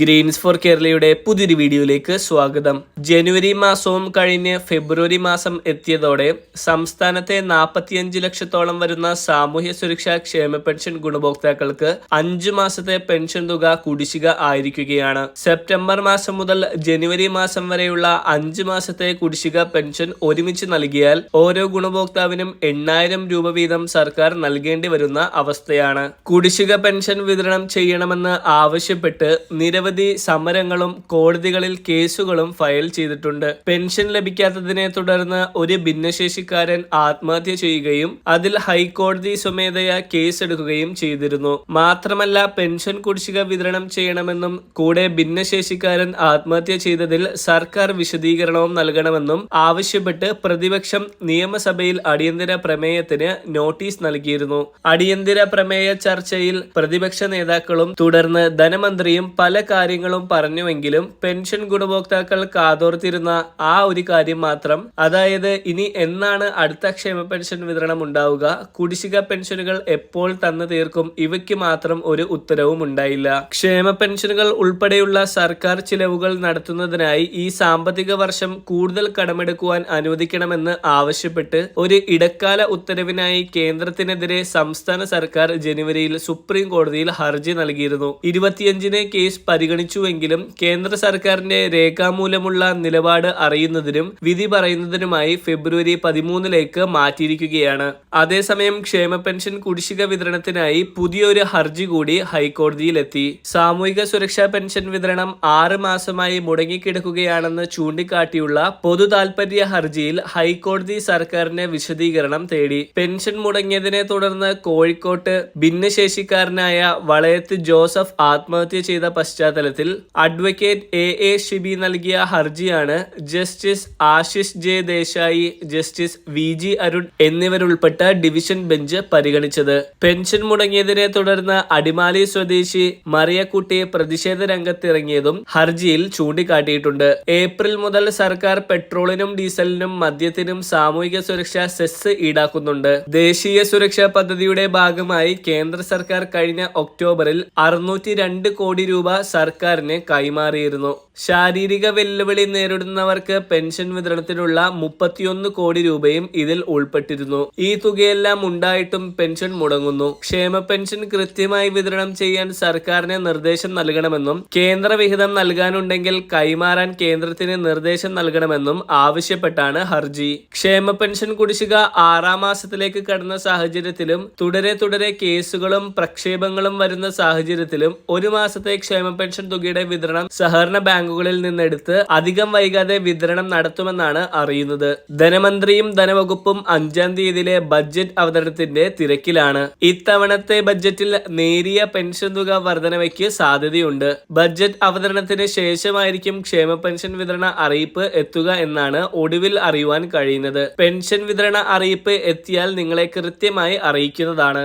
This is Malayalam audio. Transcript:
ഗ്രീൻസ് ഫോർ കേരളയുടെ പുതിയൊരു വീഡിയോയിലേക്ക് സ്വാഗതം. ജനുവരി മാസവും കഴിഞ്ഞ് ഫെബ്രുവരി മാസം എത്തിയതോടെ സംസ്ഥാനത്തെ നാൽപ്പത്തിയഞ്ച് ലക്ഷത്തോളം വരുന്ന സാമൂഹ്യ സുരക്ഷാ ക്ഷേമ പെൻഷൻ ഗുണഭോക്താക്കൾക്ക് അഞ്ചു മാസത്തെ പെൻഷൻ തുക കുടിശ്ശിക ആയിരിക്കുകയാണ്. സെപ്റ്റംബർ മാസം മുതൽ ജനുവരി മാസം വരെയുള്ള അഞ്ച് മാസത്തെ കുടിശ്ശിക പെൻഷൻ ഒരുമിച്ച് നൽകിയാൽ ഓരോ ഗുണഭോക്താവിനും എണ്ണായിരം രൂപ വീതം സർക്കാർ നൽകേണ്ടി വരുന്ന അവസ്ഥയാണ്. കുടിശ്ശിക പെൻഷൻ വിതരണം ചെയ്യണമെന്ന് ആവശ്യപ്പെട്ട് നിരവധി സമരങ്ങളും കോടതികളിൽ കേസുകളും ഫയൽ ചെയ്തിട്ടുണ്ട്. പെൻഷൻ ലഭിക്കാത്തതിനെ തുടർന്ന് ഒരു ഭിന്നശേഷിക്കാരൻ ആത്മഹത്യ ചെയ്യുകയും അതിൽ ഹൈക്കോടതി സ്വമേധയാ കേസെടുക്കുകയും ചെയ്തിരുന്നു. മാത്രമല്ല പെൻഷൻ കുടിശ്ശിക വിതരണം ചെയ്യണമെന്നും കൂടെ ഭിന്നശേഷിക്കാരൻ ആത്മഹത്യ ചെയ്തതിൽ സർക്കാർ വിശദീകരണവും നൽകണമെന്നും ആവശ്യപ്പെട്ട് പ്രതിപക്ഷം നിയമസഭയിൽ അടിയന്തര പ്രമേയത്തിന് നോട്ടീസ് നൽകിയിരുന്നു. അടിയന്തര പ്രമേയ ചർച്ചയിൽ പ്രതിപക്ഷ നേതാക്കളും തുടർന്ന് ധനമന്ത്രിയും പല കാര്യങ്ങളും പറഞ്ഞുവെങ്കിലും പെൻഷൻ ഗുണഭോക്താക്കൾ കാതോർത്തിരുന്ന ആ ഒരു കാര്യം മാത്രം അതായത് ഇനി എന്നാണ് അടുത്ത ക്ഷേമ പെൻഷൻ വിതരണം ഉണ്ടാവുക കുടിശ്ശിക പെൻഷനുകൾ എപ്പോൾ തന്നു തീർക്കും ഇവയ്ക്ക് മാത്രം ഒരു ഉത്തരവും ഉണ്ടായില്ല. ക്ഷേമ പെൻഷനുകൾ ഉൾപ്പെടെയുള്ള സർക്കാർ ചിലവുകൾ നടത്തുന്നതിനായി ഈ സാമ്പത്തിക വർഷം കൂടുതൽ കടമെടുക്കുവാൻ അനുവദിക്കണമെന്ന് ആവശ്യപ്പെട്ട് ഒരു ഇടക്കാല ഉത്തരവിനായി കേന്ദ്രത്തിനെതിരെ സംസ്ഥാന സർക്കാർ ജനുവരിയിൽ സുപ്രീം കോടതിയിൽ ഹർജി നൽകിയിരുന്നു. ഇരുപത്തിയഞ്ചിന് കേസ് പരിഗണിച്ചുവെങ്കിലും കേന്ദ്ര സർക്കാരിന്റെ രേഖാമൂലമുള്ള നിലപാട് അറിയുന്നതിനും വിധി പറയുന്നതിനുമായി ഫെബ്രുവരി പതിമൂന്നിലേക്ക് മാറ്റിയിരിക്കുകയാണ്. അതേസമയം ക്ഷേമ പെൻഷൻ കുടിശ്ശിക വിതരണത്തിനായി പുതിയൊരു ഹർജി കൂടി ഹൈക്കോടതിയിലെത്തി. സാമൂഹിക സുരക്ഷാ പെൻഷൻ വിതരണം ആറ് മാസമായി മുടങ്ങിക്കിടക്കുകയാണെന്ന് ചൂണ്ടിക്കാട്ടിയുള്ള പൊതു താൽപര്യ ഹർജിയിൽ ഹൈക്കോടതി സർക്കാരിന്റെ വിശദീകരണം തേടി. പെൻഷൻ മുടങ്ങിയതിനെ തുടർന്ന് കോഴിക്കോട്ട് ഭിന്നശേഷിക്കാരനായ വളയത്ത് ജോസഫ് ആത്മഹത്യ ചെയ്ത പശ്ചാത്തലത്തിൽ അഡ്വക്കേറ്റ് എ എ ഷിബി നൽകിയ ഹർജിയാണ് justice Ashish J Desai justice V G Arun എന്നിവരുൾപ്പെട്ട division bench പരിഗണിച്ചത്. പെൻഷൻ മുടങ്ങിയതിനെ തുടർന്ന് അടിമാലി സ്വദേശി മറിയക്കുട്ടി പ്രതിഷേധ രംഗത്തിറങ്ങിയതും ഹർജിയിൽ ചൂണ്ടിക്കാട്ടിയിട്ടുണ്ട്. ഏപ്രിൽ മുതൽ സർക്കാർ പെട്രോളിനും ഡീസലിനും മദ്യത്തിനും സാമൂഹിക സുരക്ഷാ സെസ് ഈടാക്കുന്നുണ്ട്. ദേശീയ സുരക്ഷാ പദ്ധതിയുടെ ഭാഗമായി കേന്ദ്ര സർക്കാർ കഴിഞ്ഞ ഒക്ടോബറിൽ അറുന്നൂറ്റി കോടി രൂപ സർക്കാരിന് കൈമാറിയിരുന്നു. ശാരീരിക വെല്ലുവിളി നേരിടുന്നവർക്ക് പെൻഷൻ വിതരണത്തിനുള്ള മുപ്പത്തിയൊന്ന് കോടി രൂപയും ഇതിൽ ഉൾപ്പെട്ടിരുന്നു. ഈ തുകയെല്ലാം ഉണ്ടായിട്ടും പെൻഷൻ മുടങ്ങുന്നു. ക്ഷേമ പെൻഷൻ കൃത്യമായി വിതരണം ചെയ്യാൻ സർക്കാരിന് നിർദ്ദേശം നൽകണമെന്നും കേന്ദ്ര വിഹിതം നൽകാനുണ്ടെങ്കിൽ കൈമാറാൻ കേന്ദ്രത്തിന് നിർദ്ദേശം നൽകണമെന്നും ആവശ്യപ്പെട്ടാണ് ഹർജി. ക്ഷേമ പെൻഷൻ കുടിശ്ശിക ആറാം മാസത്തിലേക്ക് കടന്ന സാഹചര്യത്തിലും തുടരെ തുടരെ കേസുകളും പ്രക്ഷേപങ്ങളും വരുന്ന സാഹചര്യത്തിലും ഒരു മാസത്തെ ക്ഷേമ പെൻഷൻ തുകയുടെ വിതരണം സഹകരണ ബാങ്കുകളിൽ നിന്നെടുത്ത് അധികം വൈകാതെ വിതരണം നടത്തുമെന്നാണ് അറിയുന്നത്. ധനമന്ത്രിയും ധനവകുപ്പും അഞ്ചാം തീയതിയിലെ ബഡ്ജറ്റ് അവതരണത്തിന്റെ തിരക്കിലാണ്. ഇത്തവണത്തെ ബഡ്ജറ്റിൽ നേരിയ പെൻഷൻ തുക വർധനവയ്ക്ക് സാധ്യതയുണ്ട്. ബഡ്ജറ്റ് അവതരണത്തിന് ശേഷമായിരിക്കും ക്ഷേമ പെൻഷൻ വിതരണ അറിയിപ്പ് എത്തുക എന്നാണ് ഒടുവിൽ അറിയുവാൻ കഴിയുന്നത്. പെൻഷൻ വിതരണ അറിയിപ്പ് എത്തിയാൽ നിങ്ങളെ കൃത്യമായി അറിയിക്കുന്നതാണ്.